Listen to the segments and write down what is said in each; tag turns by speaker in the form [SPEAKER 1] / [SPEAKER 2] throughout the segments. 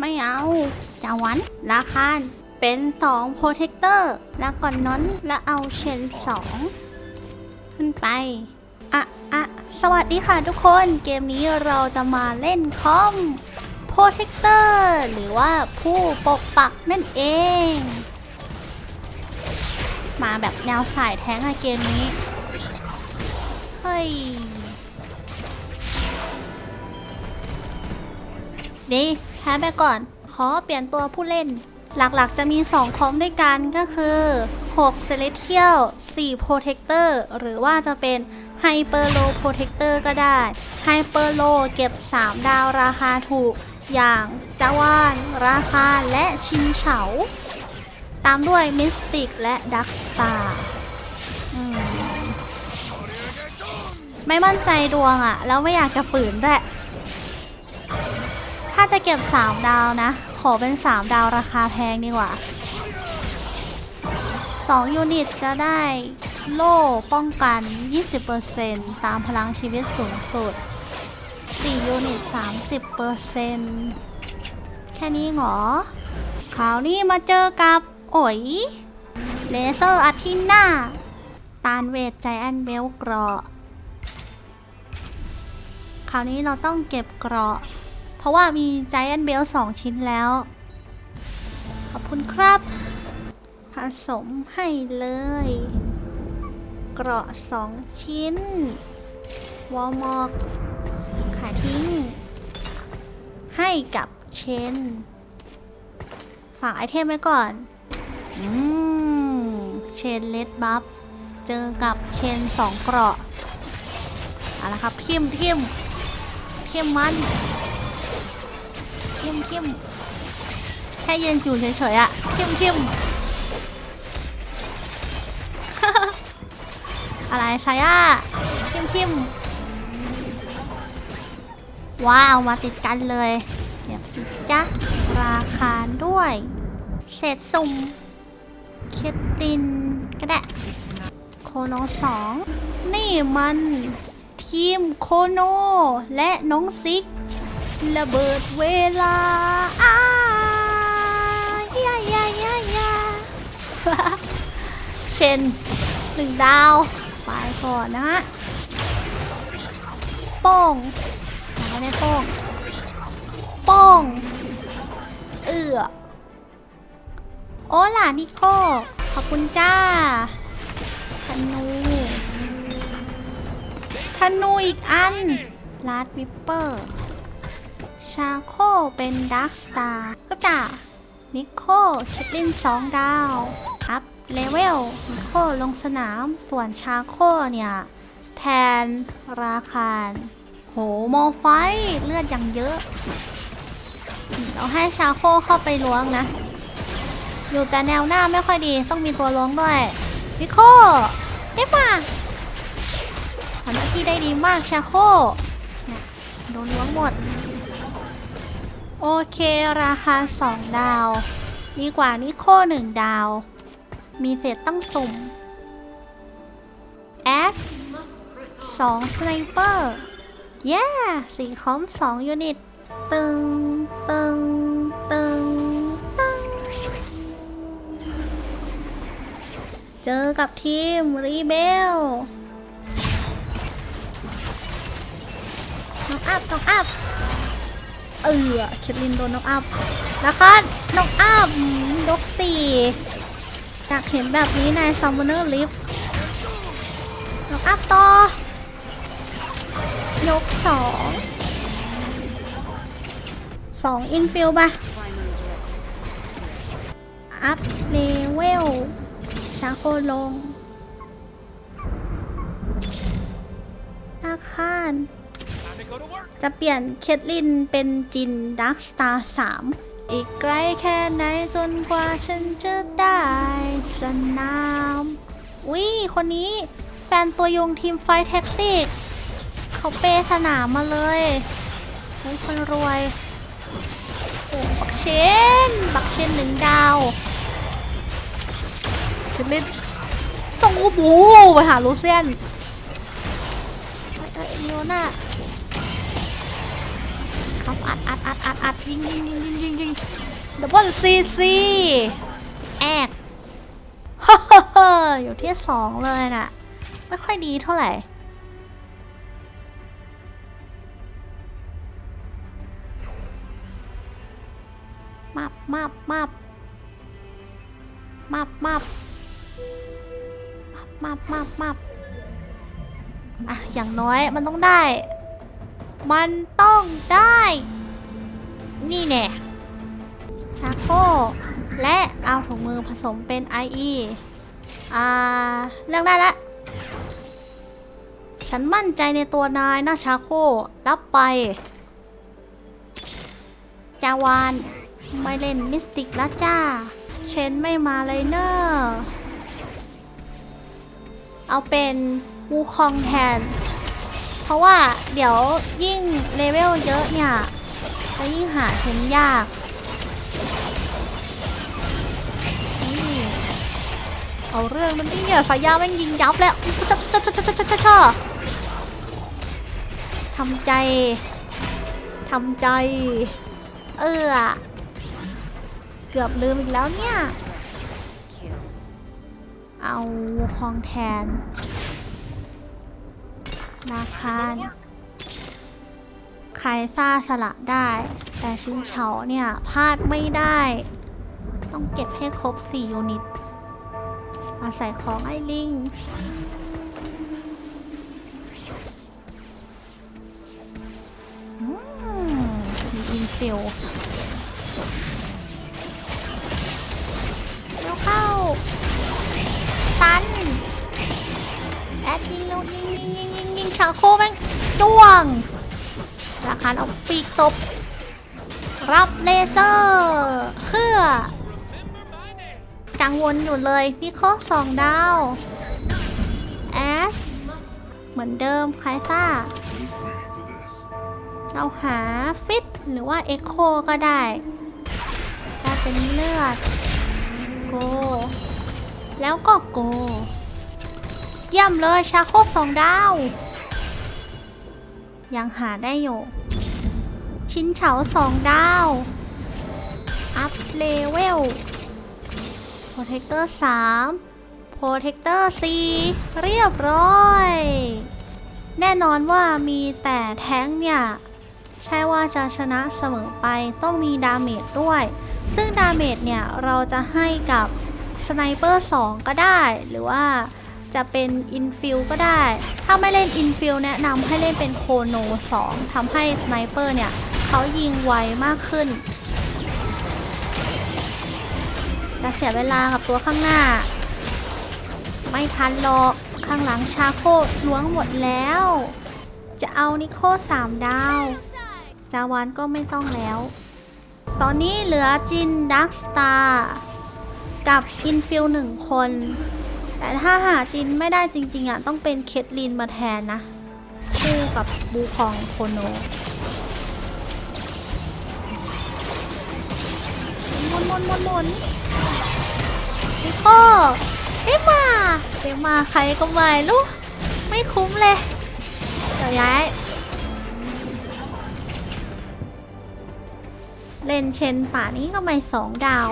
[SPEAKER 1] ไม่เอาจะวัน ราคาเป็น2โปรเทคเตอร์แล้วก่อนน้นแล้วเอาเชน 2 ขึ้นไป อะอะสวัสดีค่ะทุกคน เกมนี้เราจะมาเล่นคอมโปรเทคเตอร์หรือว่าผู้ปกปักนั่นเอง มาแบบแนวสายแท้งอะเกมนี้ เฮ้ยดี แพ้ไปก่อน ขอเปลี่ยนตัวผู้เล่น หลักๆจะมี2คอมด้วยกันก็คือ 6 Celestial 4 Protector หรือว่าจะเป็น Hyper Low Protector ก็ได้ Hyper Low เก็บ 3 ดาวราคาถูก อย่างจาวาน ราคาและชินเฉา ตามด้วย Mystic และ Dark Star ไม่มั่นใจดวงอะแล้วไม่อยากจะฝืนด้วย ถ้าจะเก็บ 3 ดาวนะ ขอเป็น 3 ดาวราคาแพงดีกว่า 2 ยูนิตจะได้โล่ป้องกัน 20%ตามพลังชีวิตสูงสุด 4 ยูนิต 30%แค่นี้เหรอคราวนี้มาเจอกับโอ๋ยเลเซอร์อาทิน่าตานเวทใจแอนเบลเกราะคราวนี้เราต้องเก็บเกราะ เพราะว่ามี Giant Bell 2ชิ้นแล้ว ขอบคุณครับ ผสมให้เลย เกราะ2ชิ้น วอลมอกขายทิ้ง ให้กับเชน ฝากไอเทมไว้ก่อนอืมเชนเลดบัฟเจอกับเชน2เกราะเอาละครับทิมทิมทิมมัน ทิมทิมแค่เยืนจูเฉยๆอะทิมทิมอะไรไซย่าทิมทิมว้าวมาติดกันเลยเก็บสิจ๊ะราคาด้วย เศษสุ่มเคดดินก็ได้โคโนสองนี่มันทีมโคโนและน้องซิก ระเบิดเวลาอ้ายายายายาเชนหนึ่งดาว ไปก่อนนะฮะโป้งยังไม่ได้โป้งโป้งเอือโอ้ล่ะนิโคขอบคุณจ้าธนูธนูอีกอันลาดวิปเปอร์ ชาโคเป็นดักสตาร์ก็จ่านิโคคิดลินสองดาวอัพเลเวลนิโคลงสนาม ส่วนชาโคเนี่ย แทนราคาโหโมไฟเลือดอย่างเยอะ เราให้ชาโคเข้าไปล้วงนะ อยู่แต่แนวหน้าไม่ค่อยดีต้องมีตัวล้วงด้วยนิโคเอ๊ะป่ะทำหน้าที่ได้ดีมากชาโคเนี่ยโดนล้วงหมด โอเคราคา 2 ดาว ดีกว่านิโค่1ดาว มีเศษต้องสุ่มแอส2สไนเปอร์เย้สีคอม2ยูนิตตึงตึงตึงตึงเจอกับทีม รีเบลน้องอัพน้องอัพ ออเคทลินโดนน้องอัพนะคะน้องอัพยกสี่อยากเห็นแบบนี้ในซัมมอนเนอร์ลิฟน้องอัพต่อยกสองสองอินฟิลปะอัพเลเวลชาโคลงอาคาร จะเปลี่ยนเคทลินเป็นจินดักสตาร์สามอีกไกลแค่ไหนจนกว่าฉันจะได้สนามวิคนนี้แฟนตัวยงทีมไฟแท็กติก เขาเปสนามมาเลยเฮ้ยคนรวยโอ้บักเชน บักเชนหนึ่งดาวเคทลินต้องโอ้โหไปหาลูเซียนเอ้ยเอ้ยเลียวน่า อัดอัดอัดอัดอัดยิงยิงยิงยิงยิงยิงดับเบิลซีซีแอกฮ่าฮ่าฮ่าอยู่ที่สองเลยน่ะ ไม่ค่อยดีเท่าไหร่มับมับมับมับมับมับมับมับอะ อย่างน้อยมันต้องได้ มันต้องได้ นี่แน่ชาโคและเอาถุงมือผสมเป็น IE อ่าเลือกได้ล้วฉันมั่นใจในตัวนายนะชาโค รับไป จาวานไม่เล่นมิสติกแล้วจ้า เชนไม่มาเลยเนอะเอาเป็นวูคองแทน เพราะว่าเดี๋ยวยิ่งเลเวลเยอะเนี่ย แะยิ่งหาเชมยากเอาเรื่องมันนี่เใหญ่สายยาแม่งยิงยับแล้วช่อช่อช่อช่อช่อช่อช่อทำใจทำใจ เออเกือบลืมอีกแล้วเนี่ย เอาคองแทน นาคาร ใครซ่าสละได้ แต่ชิ้นเฉาเนี่ยพลาดไม่ได้ ต้องเก็บให้ครบ 4 ยูนิตมาใส่ของไอ้ลิงมีอินฟิลแล้วเข้า ตัน แอดยิงแล้วยิงยิงยิงยิงยิงชาโคแม่งจ้วง ราคาเอาปีกตบ รับเลเซอร์เพื่อกังวลอยู่เลยนี่ข้อสองดาวแอสเหมือนเดิมคลายซ่า เราหาฟิตหรือว่าเอ็กโคก็ได้ได้เป็นเลือดโก แล้วก็โก เยี่ยมเลยชาโคสองดาว ยังหาได้อยู่ ชิ้นเฉาสองดาว อัพเลเวล โปรเทคเตอร์สามโปรเทคเตอร์สี่เรียบร้อย แน่นอนว่ามีแต่แท้งเนี่ย ใช่ว่าจะชนะเสมอไปต้องมีดาเมจด้วย ซึ่งดาเมจเนี่ย เราจะให้กับสไนเปอร์2ก็ได้หรือว่า จะเป็นอินฟิลก็ได้ ถ้าไม่เล่นอินฟิลแนะนำให้เล่นเป็นโคโน 2ทำให้สไนเปอร์เนี่ยเขายิงไวมากขึ้นจะเสียเวลากับตัวข้างหน้า ไม่ทันหรอกข้างหลังชาโคล้วงหมดแล้ว จะเอานิโคสามดาว จาวานก็ไม่ต้องแล้ว ตอนนี้เหลือจินดักสตาร์กับอินฟิลหนึ่งคน แต่ถ้าหาจินไม่ได้จริง ๆอะต้องเป็นเคทลินมาแทนนะคู่กับบูคองโคโนมนมนมนมนนิโคเอ็มมาเอ็มมาใครก็ไม่รู้ไม่คุ้มเลยเดี๋ยวย้ายเล่นเชนป่านี้ก็ไม่สองดาว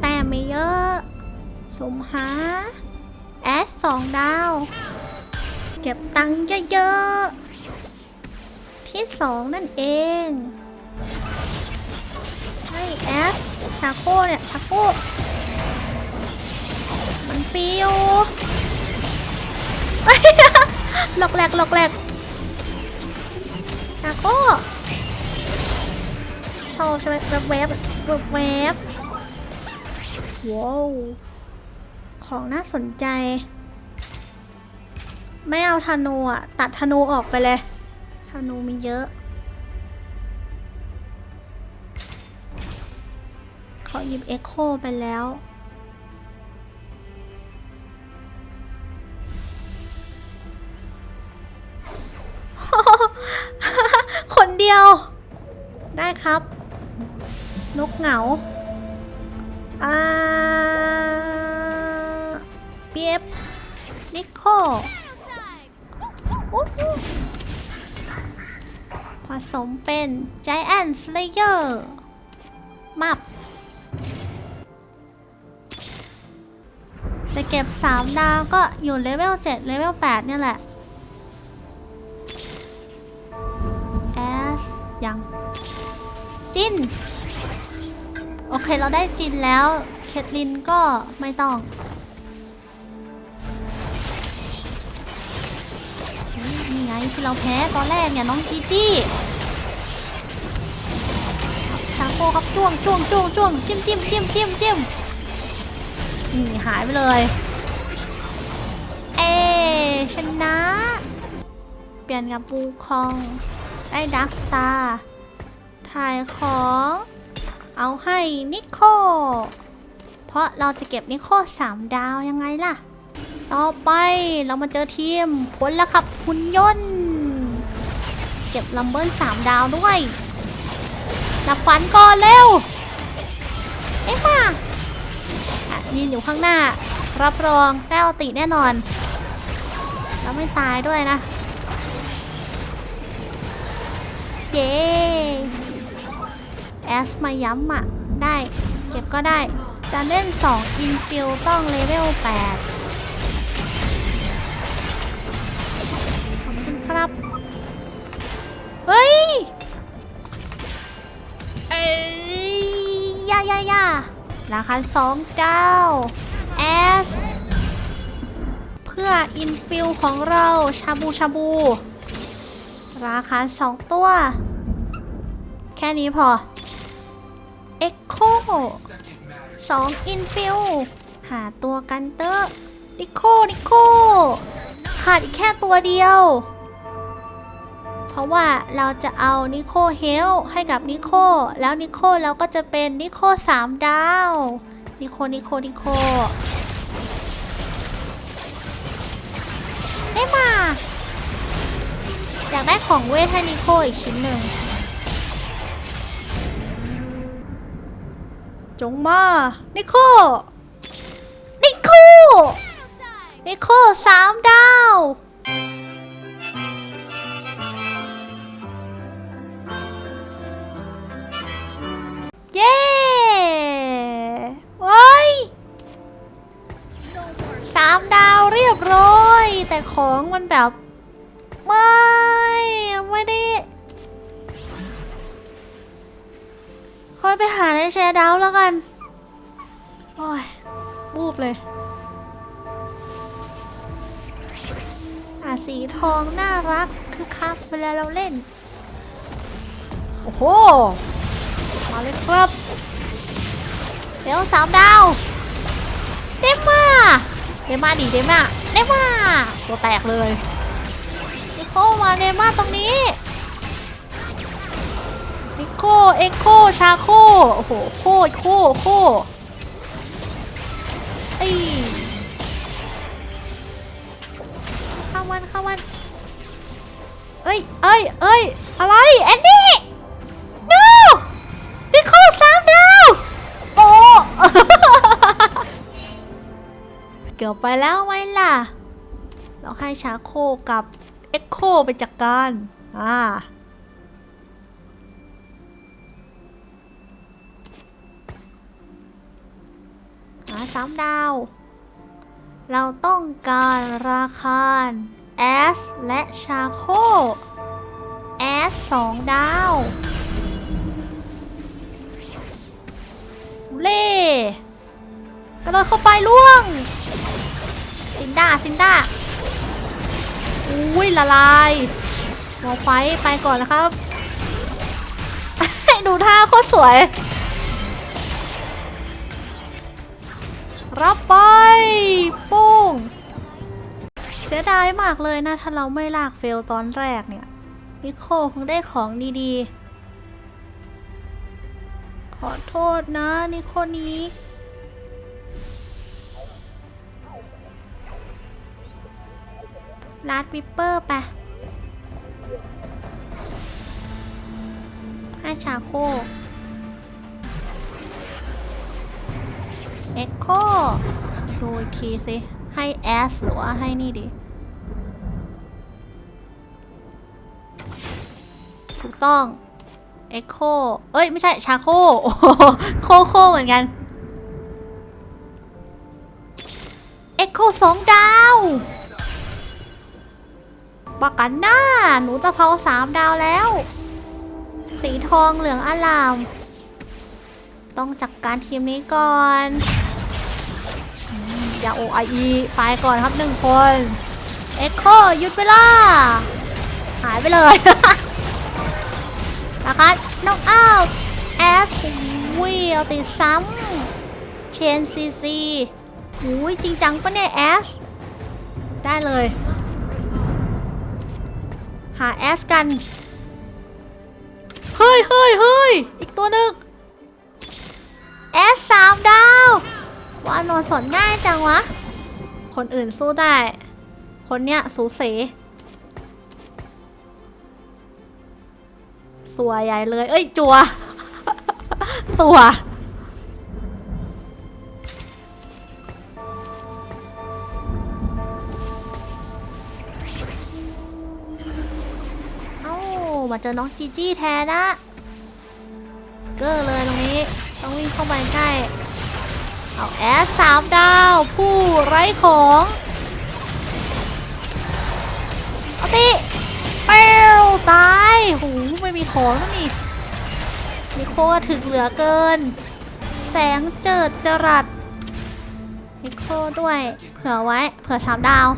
[SPEAKER 1] แต่ไม่เยอะ สมหา แอสสองดาว เก็บตังค์เยอะๆ ที่สองนั่นเอง ให้แอสชาโคเนี่ย ชาโคมันฟิวเฮ้ยหลอกแหลกหลอกแหลกชาโคชอบใช่ไหมแวบแวบแวบแวบว้าว ของน่าสนใจ ไม่เอาธนูอะ ตัดธนูออกไปเลยธนูมีเยอะเขาหยิบเอ็กโคไปแล้วคนเดียว ได้ครับ นกเหงาอ่า เปียบนิโก้ผสมเป็น Giant Slayer มับ จะเก็บ 3 ดาวก็อยู่เลเวล 7 เลเวล 8 เนี่ยแหละ S ยัง จิน โอเค เราได้จินแล้ว เคทลินก็ไม่ต้อง ที่เราแพ้ตอนแรกเนี่ยน้องจีจี้ชาโคครับจ้วงจ้วงจ้วงจ้วงจิ้มจิ้มจิ้มจิ้มจิ้มนี่หายไปเลย เอชนะ เปลี่ยนกับปูคอง ได้ดักสตาร์ถ่ายของ เอาให้นิโค เพราะเราจะเก็บนิโคสามดาวยังไงล่ะ ต่อไปเรามาเจอทีมผลละครับหุ่นยนต์ เก็บลัมเบิลสามดาวด้วยนับฝันก่อนเร็วเอ๊ะมาอะยืนอยู่ข้างหน้า รับรองได้อติแน่นอน แล้วไม่ตายด้วยนะเย้แอสมาย้ำอะ ได้ เก็บก็ได้ จะเล่น 2 อินฟิลต้องเลเวล 8 ครับ เฮ้ย เอ้ยยายายาราคา2 9 S เพื่ออินฟิลของเราชาบูชาบู ราคา2ตัว แค่นี้พอ Echo 2อินฟิลหาตัวกันเตอร์นิโคนิโคขาดอีกแค่ตัวเดียว ราะว่าเราจะเอานิโคเฮลให้กับนิโคแล้วนิโคเราก็จะเป็นนิโค3ดาวนิโคนิโคนิโคได้มาอยากได้ของเวทให้นิโคอีกชิ้นหนึ่งจงมา นิโค นิโค นิโคสามดาวามดาวเรียบร้อย แต่ของมันแบบ ไม่ ไม่ได้ค่อยไปหาในแชร์ดาวแล้วกัน โอ้ยบูบเลยอะสีทองน่ารักคือคักเวลาเราเล่น โอ้โห มาเลยครับ เดี๋ยวสามดาวเดม่า เดม่าดิเดม่าเดม่าตัวแตกเลยนิโคมาเดม่าตรงนี้นิโคเอ็กโคชาโคโอ้โหโคโคโคไอ้เข้ามันเข้ามันเอ้ยเอ้ยเอ้ยอะไรแอนนี่ กือบไปแล้วไหมล่ะ เราให้ชาโคกับเอ็กโคไปจัดกการ อ่า หาสามดาว เราต้องการราคา S และชาโค S สองดาว เล่กระโดดเข้าไปล่วง ซินด้าซินด้าอุ้ยละลายหัวไฟไปก่อนนะครับ ดูท่าโคตรสวยรับไปปุ้งเสียดายมากเลยนะ ถ้าเราไม่ลากเฟลตอนแรกเนี่ยนิโคคงได้ของดีๆ ขอโทษนะนิโคนี้ ลาดวิปเปอร์ไปให้ชาโคเอ็กโคดูอีกทีสิ ให้แอสหรือว่าให้นี่ดี ถูกต้องเอ็กโคเอ้ย ไม่ใช่ ชาโคโคโคเหมือนกันเอ็กโคสองดาว ปากันหน้า หนูตะเภาสามดาวแล้ว สีทองเหลืองอลาม ต้องจัดกการทีมนี้ก่อนอย่าโอไออีไปก่อนครับหนึ่งคน เอ็กโคหยุดเวลา หายไปเลยนะคะน้องอ้าวแอสวิเอาติดซ้ำเชนซีซีหูยจริงจังปะเนี่ยแอสได้เลย หาแอสกัน เฮ้ยเฮ้ยเฮ้ยอีกตัวหนึ่งแอสสามดาวว่านอนสอนง่ายจังวะ คนอื่นสู้ได้ คนเนี้ยสูสีสัวใหญ่เลย เอ้ย จัว สัว มาเจอน้องจีจี้แทนนะเกอร์เลยตรงนี้ ต้องวิ่งเข้าไปใกล้เอาแอสสามดาว ผู้ไร้ของเอาติเปลวตายหูไม่มีของแล้วนี่นิโคถึกเหลือเกิน แสงเจิดจรัสนิโคด้วย เผื่อไว้ เผื่อสามดาว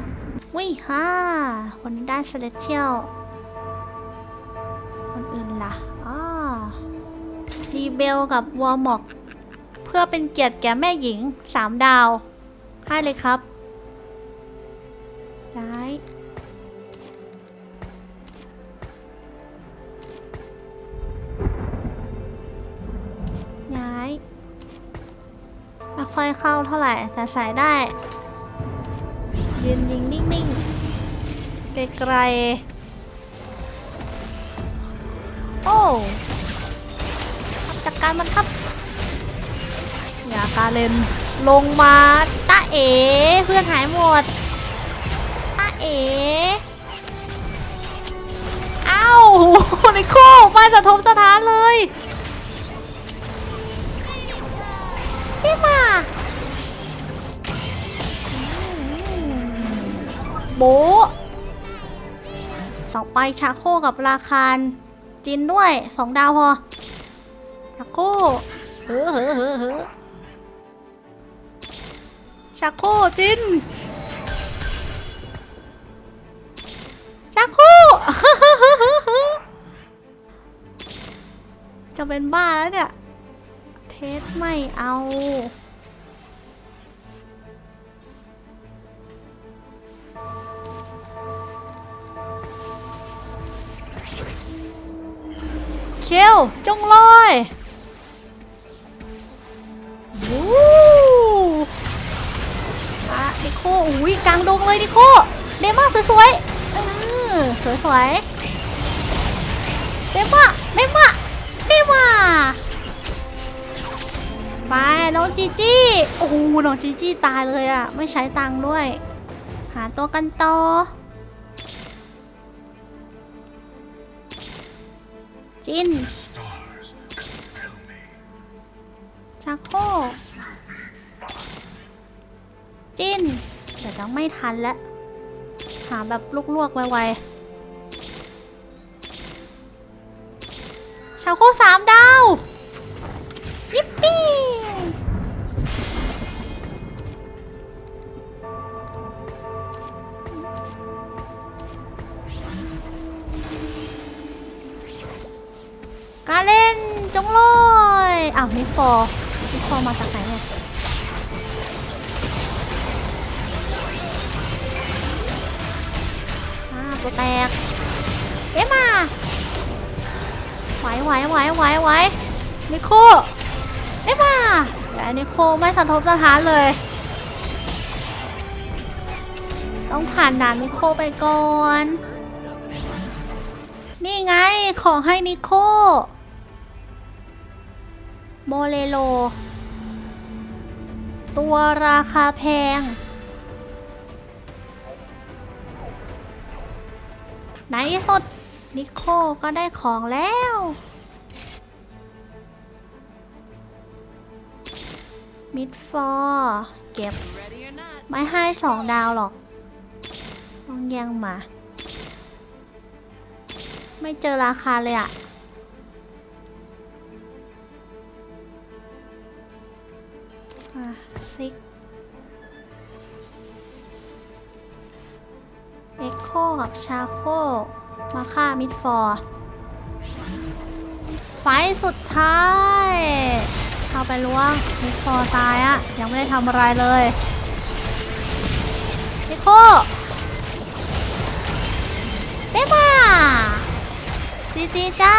[SPEAKER 1] วิ่ฮ่าคนนี้ได้เซเลเทียล ล่ะอ๋อดีเบลกับวอร์มอก เพื่อเป็นเกียรติแก่แม่หญิงสามดาวให้เลยครับได้ย้ายไม่ค่อยเข้าเท่าไหร่ แต่ใส่ได้ ยืนยิงนิ่งๆไกลๆ โอ้จัดการมันครับอย่าการเล่นลงมาตาเอ๋เพื่อนหายหมดตาเอ๋เอ้านิโคมาสะทมสถานเลยพี่มาโบต่อไปชาโคกับราคาร จินด้วยสองดาวพอชาโคเฮ้อเฮ้อเฮ้อเฮ้อชาโคจินชาโคจะเป็นบ้าแล้วเนี่ย เทสไม่เอา เคียวจงลอยวู้อะนิโคอุ้ยกลางดงเลยนิโคเดม่าสวยๆเออสวยๆเดม่าเดม่าเดม่าไปน้องจีจี้โอ้โหน้องจีจี้ตายเลยอะไม่ใช้ตังค์ด้วย หาตัวกันต่อ จินชาโคจินเดี๋ยวจะไม่ทันแล้ว หาแบบลวกๆไวๆชาโคสามดาว ยิปปี้ การเล่นจงลอยอ้าวนิฟอร์นิฟอร์มาจากไหนเนี่ยอ่าตัวแตกเอ๊ะมาไหวไหวไหวไหวไหวนิโคเอ๊ะมาแต่นิโคไม่สะทบสถานเลย ต้องผ่านด่านนิโคไปก่อน นี่ไง ขอให้นิโค โมเลโล ตัวราคาแพง ไหนสุดนิโคก็ได้ของแล้ว มิดฟอร์เก็บ ไม่ให้สองดาวหรอก ต้องย่งมา ไม่เจอราคาเลยอะ่ะซิกเอ็กโคกับชาโคมาฆ่ามิดฟอร์ไฟสุดท้าย เข้าไปล้วงมิดฟอร์ตายอะยังไม่ได้ทำอะไรเลยเอ็กโคเต้มาจีจีจ้า